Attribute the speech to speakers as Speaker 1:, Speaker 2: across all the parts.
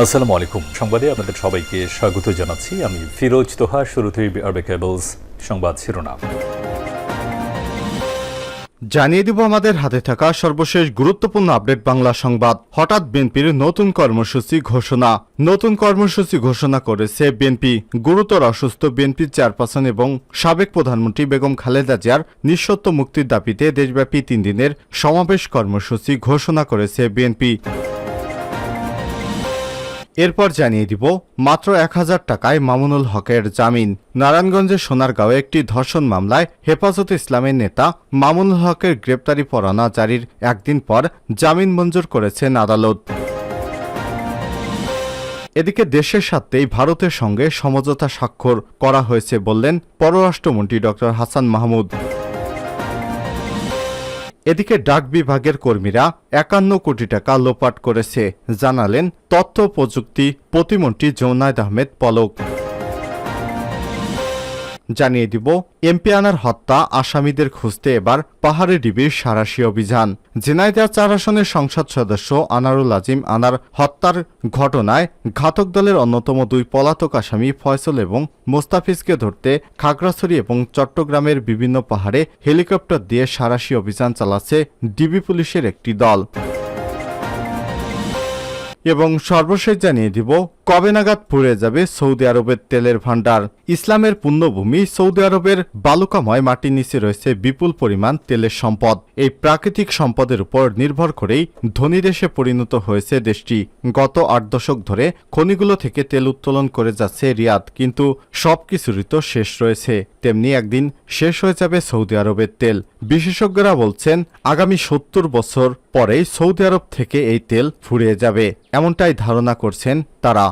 Speaker 1: আসসালামু আলাইকুম। সংবাদে আপনাদের সবাইকে স্বাগত জানাচ্ছি। আমি ফিরোজ তোহা, শুরুতেই আরবে কেবলস সংবাদ শিরোনাম।
Speaker 2: জানিয়ে দিব আমাদের হাতে থাকা সর্বশেষ গুরুত্বপূর্ণ আপডেট বাংলা সংবাদ। হঠাৎ বিএনপির নতুন কর্মসূচি ঘোষণা। নতুন কর্মসূচি ঘোষণা করেছে বিএনপি। গুরুতর অসুস্থ বিএনপির চেয়ারপারসন এবং সাবেক প্রধানমন্ত্রী বেগম খালেদা জিয়ার নিঃসত্ব মুক্তির দাবিতে দেশব্যাপী তিন দিনের সমাবেশ কর্মসূচি ঘোষণা করেছে বিএনপি। এরপর জানিয়ে দিব, মাত্র এক হাজার টাকায় মামুনুল হকের জামিন। নারায়ণগঞ্জের সোনারগাঁওয়ে একটি ধর্ষণ মামলায় হেফাজত ইসলামের নেতা মামুনুল হকের গ্রেপ্তারি পরোয়ানা জারির একদিন পর জামিন মঞ্জুর করেছেন আদালত। এদিকে দেশের সাথেই ভারতের সঙ্গে সমঝোতা স্বাক্ষর করা হয়েছে বললেন পররাষ্ট্রমন্ত্রী ড হাসান মাহমুদ। এদিকে ডাক বিভাগের কর্মীরা একান্ন কোটি টাকা লোপাট করেছে, জানালেন তথ্য প্রযুক্তি প্রতিমন্ত্রী জৌনায়দ আহমেদ পলক। জানিয়ে দিব, এমপি আনার হত্যা আসামিদের খুঁজতে এবার পাহাড়ে ডিবির সারাশি অভিযান। ঝিনাইদহ চার আসনের সংসদ সদস্য আনারুল আজিম আনার হত্যার ঘটনায় ঘাতক দলের অন্যতম দুই পলাতক আসামি ফয়সল এবং মোস্তাফিজকে ধরতে খাগড়াছড়ি এবং চট্টগ্রামের বিভিন্ন পাহাড়ে হেলিকপ্টার দিয়ে সারাশি অভিযান চালাচ্ছে ডিবি পুলিশের একটি দল। এবং সর্বশেষ জানিয়ে দিব কবে নাগাদ পুড়ে যাবে সৌদি আরবের তেলের ভান্ডার ইসলামের পুণ্যভূমি সৌদি আরবের বালুকাময় মাটির নিচে রয়েছে বিপুল পরিমাণ তেলের সম্পদ। এই প্রাকৃতিক সম্পদের উপর নির্ভর করেই ধনী দেশে পরিণত হয়েছে দেশটি। গত আট দশক ধরে খনিগুলো থেকে তেল উত্তোলন করে যাচ্ছে রিয়াদ, কিন্তু সবকিছুরই তো শেষ রয়েছে। তেমনি একদিন শেষ হয়ে যাবে সৌদি আরবের তেল। বিশেষজ্ঞরা বলছেন, আগামী সত্তর বছর পরেই সৌদি আরব থেকে এই তেল ফুরিয়ে যাবে। এমনটাই ধারণা করছেন তারা।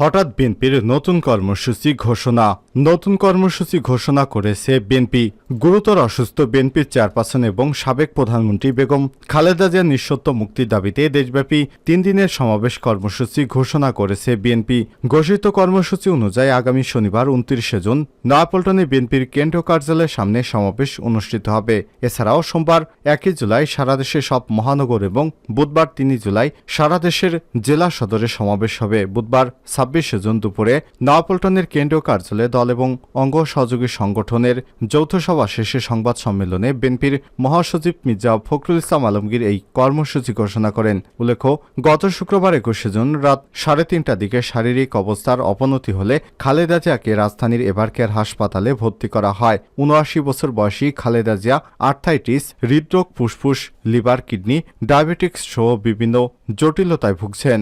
Speaker 2: হঠাৎ বিএনপির নতুন কর্মসূচি ঘোষণা। নতুন কর্মসূচি ঘোষণা করেছে বিএনপি। গুরুতর অসুস্থ বিএনপির চেয়ারপারসন এবং সাবেক প্রধানমন্ত্রী বেগম খালেদা জিয়ার নিঃসত্ব মুক্তির দাবিতে দেশব্যাপী তিন দিনের সমাবেশ কর্মসূচি ঘোষণা করেছে বিএনপি। ঘোষিত কর্মসূচি অনুযায়ী আগামী শনিবার উনত্রিশে জুন নয়াপল্টনে বিএনপির কেন্দ্রীয় কার্যালয়ের সামনে সমাবেশ অনুষ্ঠিত হবে। এছাড়াও সোমবার একই জুলাই সারা দেশের সব মহানগর এবং বুধবার তিন জুলাই সারা দেশের জেলা সদরে সমাবেশ হবে। বুধবার ছাব্বিশে জুন দুপুরে নয়াপল্টনের কেন্দ্রীয় কার্যালয়ে দল এবং অঙ্গ সহযোগী সংগঠনের যৌথ সভা শেষে সংবাদ সম্মেলনে বিএনপির মহাসচিব মির্জা ফখরুল ইসলাম আলমগীর এই কর্মসূচি ঘোষণা করেন। উল্লেখ্য, গত শুক্রবার একুশে জুন রাত সাড়ে তিনটার দিকে শারীরিক অবস্থার অবনতি হলে খালেদা জিয়াকে রাজধানীর এভারকেয়ার হাসপাতালে ভর্তি করা হয়। উনআশি বছর বয়সী খালেদা জিয়া আর্থাইটিস, হৃদরোগ, ফুসফুস, লিভার কিডনি, ডায়াবেটিক্স সহ বিভিন্ন জটিলতায় ভুগছেন।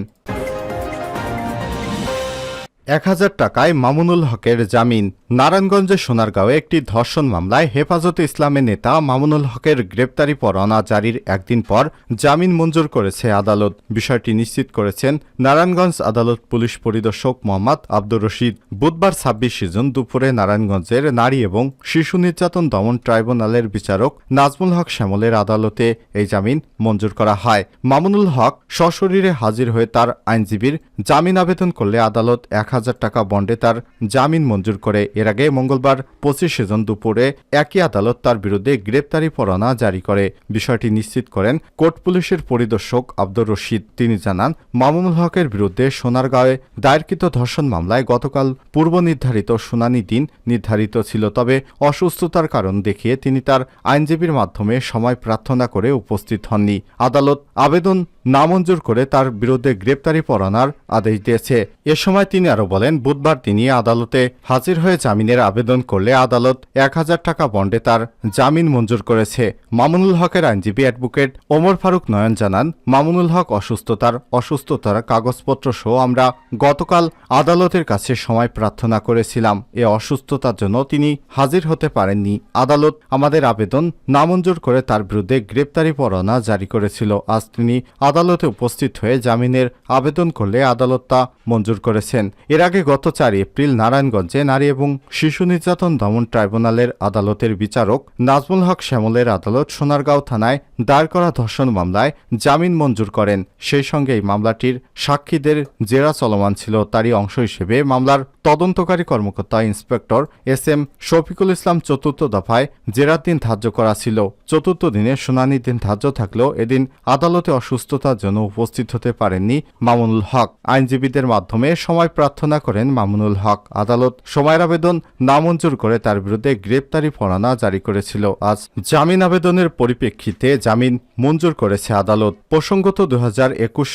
Speaker 2: এক হাজার টাকায় মামুনুল হকের জামিন। নারায়ণগঞ্জের সোনারগাঁওয়ে একটি ধর্ষণ মামলায় হেফাজতে ইসলামের নেতা মামুনুল হকের গ্রেপ্তারি পরোয়ানা জারির একদিন পর জামিন মঞ্জুর করেছে আদালত। বিষয়টি নিশ্চিত করেছেন নারায়ণগঞ্জ আদালত পুলিশ পরিদর্শক মোহাম্মদ আব্দুর রশিদ। বুধবার ছাব্বিশে জুন দুপুরে নারায়ণগঞ্জের নারী এবং শিশু নির্যাতন দমন ট্রাইব্যুনালের বিচারক নাজমুল হক শ্যামলের আদালতে এই জামিন মঞ্জুর করা হয়। মামুনুল হক সশরীরে হাজির হয়ে তার আইনজীবীর জামিন আবেদন করলে আদালত এক হাজার টাকা বন্ডে তার জামিন মঞ্জুর করে। এর আগে মঙ্গলবার পঁচিশে জুন দুপুরে একই আদালত তার বিরুদ্ধে গ্রেপ্তারি পরোয়ানা জারি করে। বিষয়টি নিশ্চিত করেন কোর্ট পুলিশের পরিদর্শক আব্দুর রশিদ। তিনি জানান, মামুনুল হকের বিরুদ্ধে সোনারগাঁওয়ে দায়েরকৃত ধর্ষণ মামলায় গতকাল পূর্ব নির্ধারিত শুনানি দিন নির্ধারিত ছিল, তবে অসুস্থতার কারণ দেখিয়ে তিনি তার আইনজীবীর মাধ্যমে সময় প্রার্থনা করে উপস্থিত হননি। আদালত আবেদন নামঞ্জুর করে তার বিরুদ্ধে গ্রেপ্তারি পরানার আদেশ দিয়েছে। এ সময় তিনি আরও বলেন, বুধবার তিনি আদালতে হাজির হয়ে জামিনের আবেদন করলে আদালত এক হাজার টাকা বন্ডে তার জামিন মঞ্জুর করেছে। মামুনুল হকের আইনজীবী অ্যাডভোকেট ওমর ফারুক নয়ন জানান, মামুনুল হক অসুস্থতার অসুস্থতার কাগজপত্র সহ আমরা গতকাল আদালতের কাছে সময় প্রার্থনা করেছিলাম। এ অসুস্থতার জন্য তিনি হাজির হতে পারেননি। আদালত আমাদের আবেদন নামঞ্জুর করে তার বিরুদ্ধে গ্রেপ্তারি পরোয়ানা জারি করেছিল। আজ তিনি আদালতে উপস্থিত হয়ে জামিনের আবেদন করলে আদালত তা মঞ্জুর করেছেন। এর এর আগে গত চার এপ্রিল নারায়ণগঞ্জে নারী এবং শিশু নির্যাতন দমন ট্রাইব্যুনালের আদালতের বিচারক নাজমুল হক শ্যামলের আদালত সোনারগাঁও থানায় দায়ের করা ধর্ষণ মামলায় জামিন মঞ্জুর করেন। সেই সঙ্গে এই মামলাটির সাক্ষীদের জেরা চলমান ছিল, তারই অংশ হিসেবে মামলার তদন্তকারী কর্মকর্তা inspector S M Shafiqul Islam চতুর্থ দফায় জেরার দিন ধার্য করা ছিল। চতুর্থ দিনে শুনানির দিন ধার্য থাকলেও এদিন আদালতে অসুস্থতার জন্য উপস্থিত হতে পারেননি মামুনুল হক। আইনজীবীদের মাধ্যমে সময় প্রার্থনা করেন মামুনুল হক। আদালত সময়ের আবেদন নামঞ্জুর করে তার বিরুদ্ধে গ্রেপ্তারি পরোয়ানা জারি করেছিল। আজ জামিন আবেদনের পরিপ্রেক্ষিতে জামিন মঞ্জুর করেছে আদালত। প্রসঙ্গত দু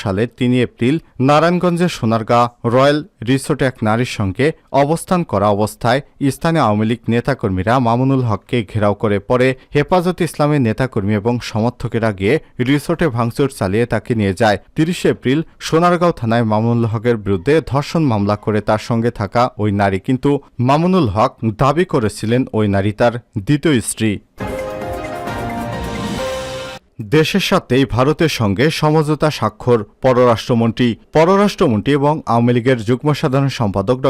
Speaker 2: সালের তিন এপ্রিল নারায়ণগঞ্জের সোনারগাঁ রয়্যাল রিসোর্টে এক নারীর সঙ্গে অবস্থান করা অবস্থায় স্থানীয় আওয়ামী লীগ নেতাকর্মীরা মামুনুল হককে ঘেরাও করে পরে হেফাজত ইসলামের নেতাকর্মী এবং সমর্থকেরা গিয়ে রিসোর্টে ভাঙচুর চালিয়ে তাকে নিয়ে যায়। তিরিশে এপ্রিল সোনারগাঁও থানায় মামুনুল হকের বিরুদ্ধে ধর্ষণ মামলা করে তার সঙ্গে থাকা ওই নারী। কিন্তু মামুনুল হক দাবি করেছিলেন ওই নারী তার দ্বিতীয় স্ত্রী। দেশের সাথেই ভারতের সঙ্গে সমঝোতা স্বাক্ষর পররাষ্ট্রমন্ত্রী পররাষ্ট্রমন্ত্রী এবং আওয়ামী লীগের যুগ্ম সাধারণ সম্পাদক ড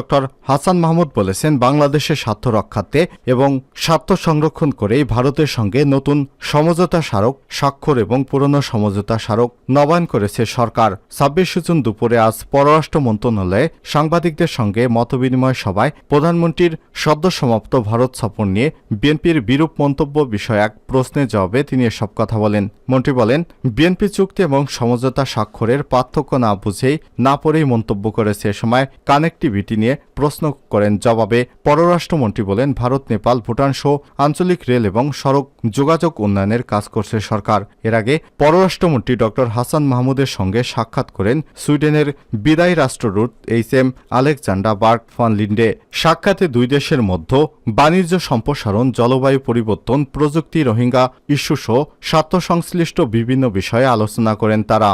Speaker 2: হাসান মাহমুদ বলেছেন, বাংলাদেশের স্বার্থ রক্ষার্থে এবং স্বার্থ সংরক্ষণ করেই ভারতের সঙ্গে নতুন সমঝোতা স্মারক, স্বাক্ষর এবং পুরনো সমঝোতা স্মারক নবায়ন করেছে সরকার। ছাব্বিশ জুন দুপুরে আজ পররাষ্ট্র মন্ত্রণালয়ে সাংবাদিকদের সঙ্গে মতবিনিময় সভায় প্রধানমন্ত্রীর সদ্য সমাপ্ত ভারত সফর নিয়ে বিএনপির বিরূপ মন্তব্য বিষয়ে এক প্রশ্নের জবাবে তিনি এসব কথা বলেন। মন্ত্রী বলেন, বিএনপি চুক্তি এবং সমঝোতা স্বাক্ষরের পার্থক্য না বুঝেই না পড়েই মন্তব্য করেছে এ সময় কানেক্টিভিটি নিয়ে প্রশ্ন করেন জবাবে। পররাষ্ট্রমন্ত্রী বলেন, ভারত, নেপাল, ভুটান সহ আঞ্চলিক রেল এবং সড়ক যোগাযোগ উন্নয়নের কাজ করছে সরকার। এর আগে পররাষ্ট্রমন্ত্রী ড হাসান মাহমুদের সঙ্গে সাক্ষাৎ করেন সুইডেনের বিদায়ী রাষ্ট্রদূত H M Alexandra Berg von Linde. সাক্ষাতে দুই দেশের মধ্যে বাণিজ্য সম্প্রসারণ, জলবায়ু পরিবর্তন, প্রযুক্তি রোহিঙ্গা ইস্যু সহ স্বার্থ সংশ্লিষ্ট বিভিন্ন বিষয়ে আলোচনা করেন তারা।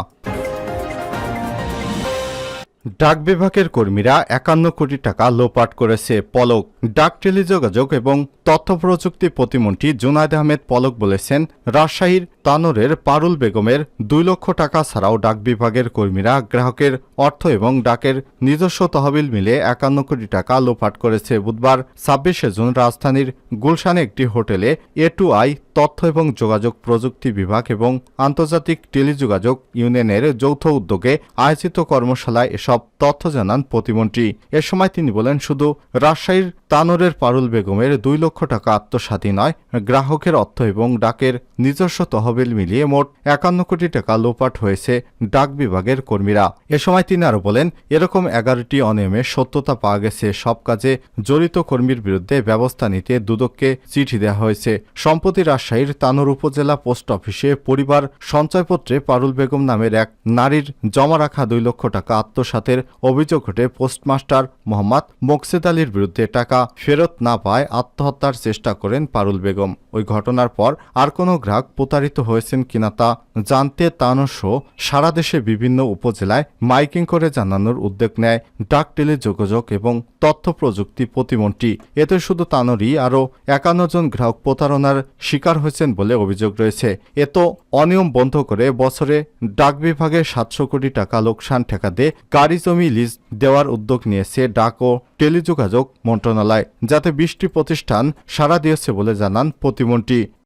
Speaker 2: ডাক বিভাগের কর্মীরা একান্ন কোটি টাকা লোপাট করেছে পলক। ডাক টেলিযোগাযোগ এবং তথ্য প্রযুক্তি প্রতিমন্ত্রী জুনায়দ আহমেদ পলক বলেছেন, রাজশাহীর তানোরের পারুল বেগমের দুই লক্ষ টাকা ছাড়াও ডাক বিভাগের কর্মীরা গ্রাহকের অর্থ এবং ডাকের নিজস্ব তহবিল মিলে একান্ন কোটি টাকা লোপাট করেছে। বুধবার ছাব্বিশে জুন রাজধানীর গুলশানে একটি হোটেলে এ টু আই তথ্য এবং যোগাযোগ প্রযুক্তি বিভাগ এবং আন্তর্জাতিক টেলিযোগাযোগ ইউনিয়নের যৌথ উদ্যোগে আয়োজিত কর্মশালায় এসব তথ্য জানান প্রতিমন্ত্রী। এ সময় তিনি বলেন, শুধু রাজশাহীর তানোরের পারুল বেগমের দুই লক্ষ টাকা আত্মসাতী নয়, গ্রাহকের অর্থ এবং ডাকের নিজস্ব তহবিল মিলিয়ে মোট একান্ন কোটি টাকা লোপাট হয়েছে ডাক বিভাগের কর্মীরা। এ সময় তিনি আরও বলেন, এরকম এগারোটি অনিয়মের সত্যতা পাওয়া গেছে, সব কাজে জড়িত কর্মীর বিরুদ্ধে ব্যবস্থা নিতে দুদককে চিঠি দেওয়া হয়েছে। সম্প্রতি রাজশাহীর তানোর উপজেলা পোস্ট অফিসে পরিবার সঞ্চয়পত্রে পারুল বেগম নামের এক নারীর জমা রাখা দুই লক্ষ টাকা আত্মসাতের অভিযোগ ঘটে পোস্টমাস্টার মোহাম্মদ মোকসেদ আলীর বিরুদ্ধে টাকা ফেরত না পায় আত্মহত্যার চেষ্টা করেন পারুল বেগম। ওই ঘটনার পর আর কোনো গ্রাহক প্রতারিত হয়েছেন কিনা তা জানতে তানসহ সারা দেশে বিভিন্ন উপজেলায় মাইকিং করে জানানোর উদ্যোগ নেয় ডাক টেলিযোগাযোগ এবং তথ্য প্রযুক্তি প্রতিমন্ত্রী। এতে শুধু তানোরই আরও একান্ন জন গ্রাহক প্রতারণার শিকার হয়েছেন বলে অভিযোগ রয়েছে। এত অনিয়ম বন্ধ করে বছরে ডাক বিভাগে সাতশো কোটি টাকা লোকসান ঠেকাতে গাড়ি জমি লিজ দেওয়ার উদ্যোগ নিয়েছে ডাক ও টেলিযোগাযোগ মন্ত্রণালয়, যাতে বিশটি প্রতিষ্ঠান সাড়া দিয়েছে বলে জানান প্রতিমন্ত্রী।